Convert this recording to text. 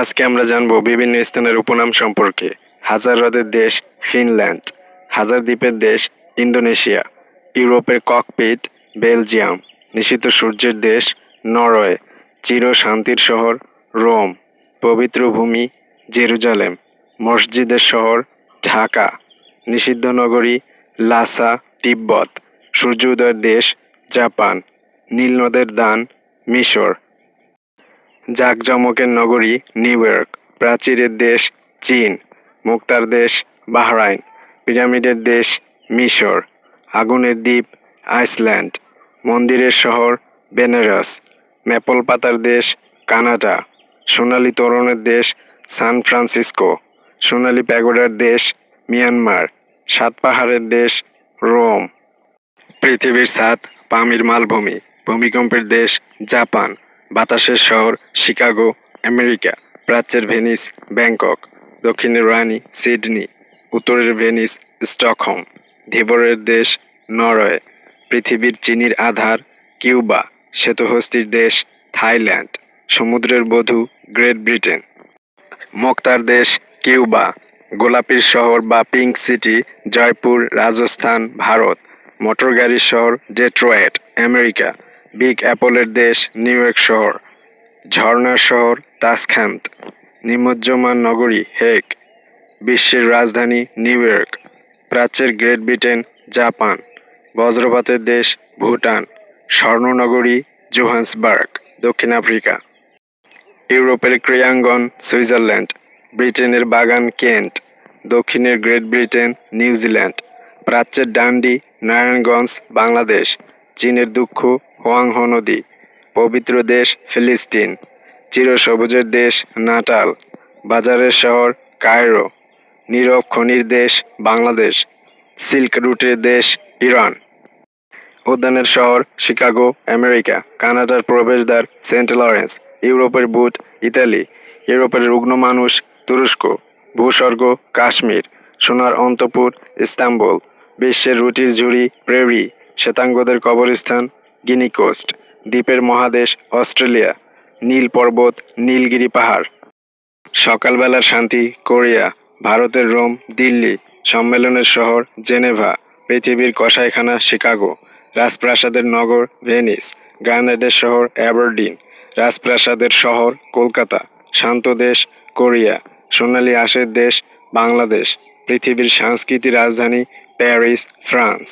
আজকে আমরা জানব বিভিন্ন স্থানের উপনাম সম্পর্কে। হাজার হ্রদের দেশ ফিনল্যান্ড, হাজার দ্বীপের দেশ ইন্দোনেশিয়া, ইউরোপের ককপিট বেলজিয়াম, নিষিদ্ধ সূর্যের দেশ নরওয়ে, চির শান্তির শহর রোম, পবিত্র ভূমি জেরুজালেম, মসজিদের শহর ঢাকা, নিষিদ্ধ নগরী লাসা, তিব্বত সূর্য উদয়ের দেশ জাপান, নীল নদের দান মিশর জাকজমকের নগরী নিউ ইয়র্ক প্রাচীরের দেশ চীন, মুক্তার দেশ বাহরাইন, পিরামিডের দেশ মিশর, আগুনের দ্বীপ আইসল্যান্ড, মন্দিরের শহর বেনারস ম্যাপল পাতার দেশ কানাডা, সোনালী তরুণের দেশ সান ফ্রান্সিসকো, সোনালি প্যাগোডার দেশ মিয়ানমার, সাত পাহাড়ের দেশ রোম। পৃথিবীর সাত পামির মালভূমি, ভূমিকম্পের দেশ জাপান। বাতাসের শহর, শিকাগো, আমেরিকা, প্রাচ্যের ভেনিস, ব্যাংকক, দক্ষিণের রানী, সিডনি, উত্তরের ভেনিস, স্টকহোম, ধীবরের দেশ, নরওয়ে, পৃথিবীর চিনির আধার, কিউবা, শ্বেতহস্তির দেশ, থাইল্যান্ড, সমুদ্রের বধূ, গ্রেট ব্রিটেন। মোক্তার দেশ, কিউবা, গোলাপির শহর বা pink city, Jaipur, Rajasthan, Bharat motor গাড়ির শহর, ডেট্রয়েট, আমেরিকা। বিগ অ্যাপলের দেশ নিউ ইয়র্ক শহর। ঝর্ণার শহর তাসখ্যান্ত নিমজ্জমান নগরী হেক বিশ্বের রাজধানী নিউ ইয়র্ক প্রাচ্যের গ্রেট ব্রিটেন জাপান বজ্রপাতের দেশ ভুটান। স্বর্ণনগরী জোহান্সবার্গ দক্ষিণ আফ্রিকা। ইউরোপের ক্রিয়াঙ্গন সুইজারল্যান্ড। ব্রিটেনের বাগান কেন্ট। দক্ষিণের গ্রেট ব্রিটেন নিউজিল্যান্ড প্রাচ্যের ডান্ডি, নারায়ণগঞ্জ, বাংলাদেশ। চীনের দুঃখ হোয়াংহো নদী পবিত্র দেশ ফিলিস্তিন, চিরসবুজের দেশ নাটাল, বাজারের শহর কায়রো, নীরব খনির দেশ বাংলাদেশ, সিল্ক রুটের দেশ ইরান। উদ্যানের শহর শিকাগো, আমেরিকা, কানাডার প্রবেশদ্বার সেন্ট লরেন্স, ইউরোপের বুট ইতালি, ইউরোপের রুগ্ন মানুষ তুরস্ক, ভূস্বর্গ কাশ্মীর, সোনার অন্তপুর ইস্তাম্বুল, বিশ্বের রুটির ঝুড়ি প্রেরি, শ্বেতাঙ্গদের কবরস্থান গিনি কোস্ট, দ্বীপের মহাদেশ অস্ট্রেলিয়া, নীল পর্বত, নীলগিরি পাহাড়। সকালবেলার শান্তি, কোরিয়া, ভারতের রোম, দিল্লি, সম্মেলনের শহর জেনেভা, পৃথিবীর কসাইখানা শিকাগো, রাজপ্রাসাদের নগর ভেনিস গ্রানাডের শহর অ্যাবারডিন, রাজপ্রাসাদের শহর কলকাতা, শান্ত দেশ কোরিয়া, সোনালী আশের দেশ বাংলাদেশ, পৃথিবীর সাংস্কৃতিক রাজধানী প্যারিস, ফ্রান্স।